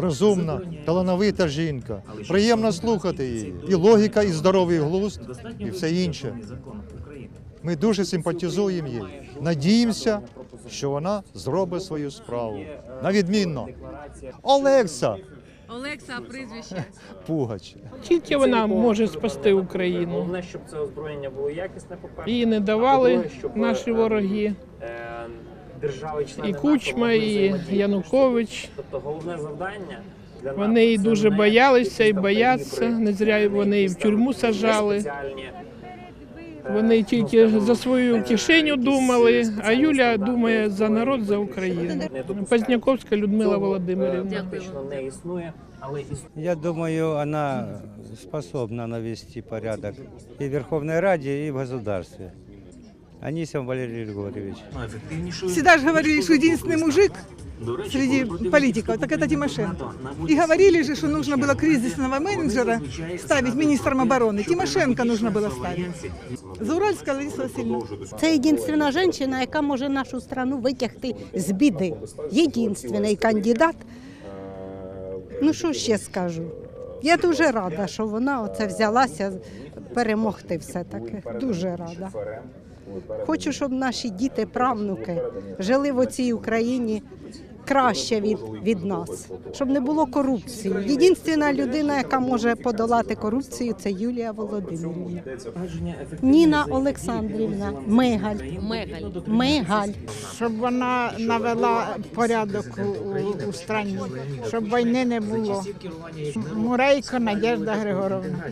розумна, талановита жінка. Приємно слухати її. І логіка, і здоровий глузд, і все інше. Ми дуже симпатизуємо їй. Надіємося, що вона зробить свою справу. На відмінно. Олекса Олекса, а прізвище. Пугач. Тільки вона може спасти Україну. Головне, щоб це озброєння було якісне, по-перше. Її не давали щоб, наші е, вороги. Е, Держави члени І Кучма, і Янукович. Тобто головне завдання для Вони це дуже боялися і бояться. Не зря вони і в тюрму сажали. е, Вони ну, тільки за свою е, кишеню думали, а Юля думає за народ, за Україну. Позняковська Людмила е, Володимирівна. Не існує, але. Я думаю, она способна навести порядок и в Верховной Раде, и в государстве. Анисим Валерий Григорьевич. Всегда же говорили, что единственный мужик среди политиков, так это Тимошенко. И говорили же, что нужно было кризисного менеджера ставить министром обороны. Тимошенко нужно было ставить. Зауральская Лариса Васильевна. Це єдинственна жінка, яка може нашу страну витягти з біди. Єдинственний кандидат. Ну що ще скажу? Я дуже рада, що вона оце взялася перемогти все-таки. Дуже рада. Хочу, щоб наші діти, правнуки жили в оцій Україні краще від, від нас, щоб не було корупції. Єдинственна людина, яка може подолати корупцію, це Юлія Володимирівна. Ніна Олександрівна Мигаль. Мегаль. Мигаль. щоб вона навела порядок у, у страні, щоб війни не було. Мурейко Надежда Григоровна.